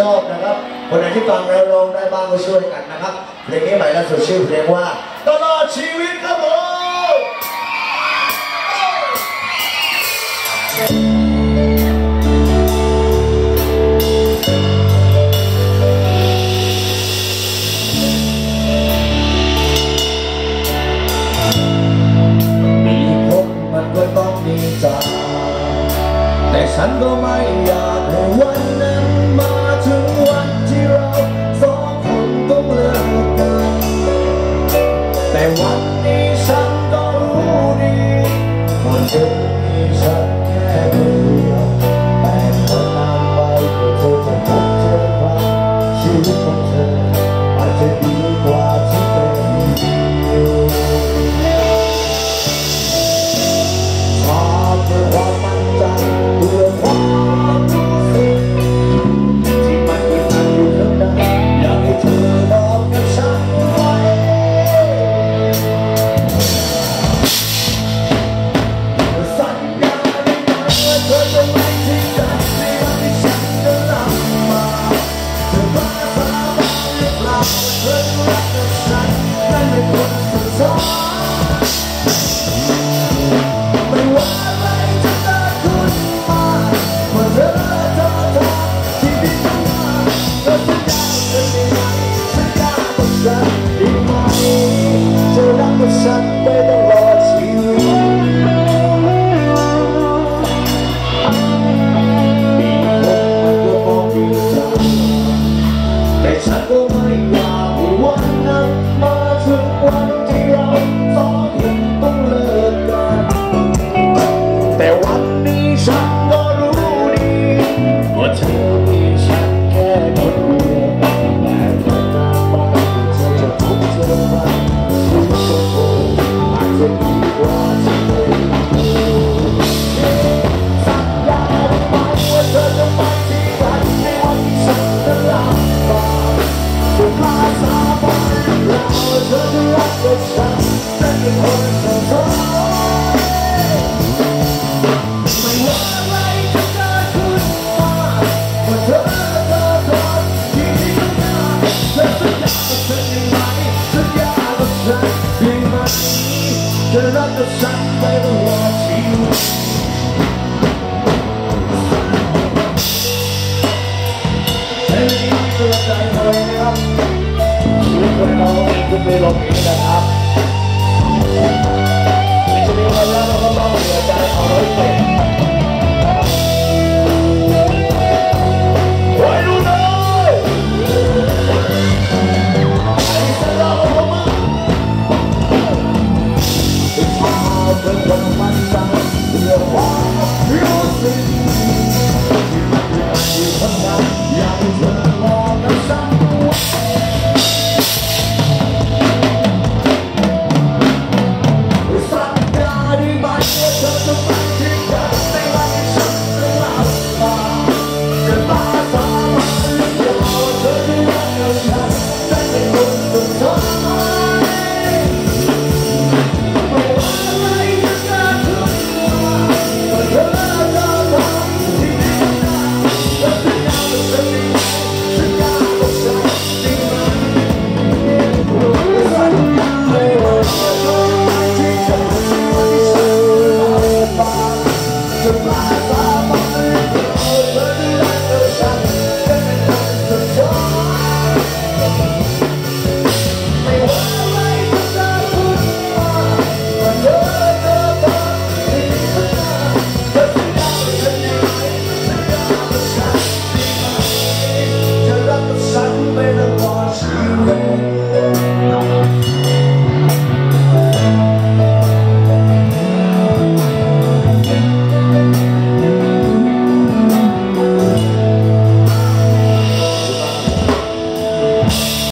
ชอบนะครับคนไหนที่ฟังแล้วร้องได้บ้างก็ช่วยกันนะครับเพลงนี้ใหม่ล่าสุดชื่อเพลงว่าตลอดชีวิตครับผมมีพบมันก็ต้องมีจากแต่ฉันก็ไม่อยากให้วันนั้น 在万里山高路低。Oh. ชื่อใจเธอครับชีวิตคนเราจะไปหลบหนีนะครับ Oh,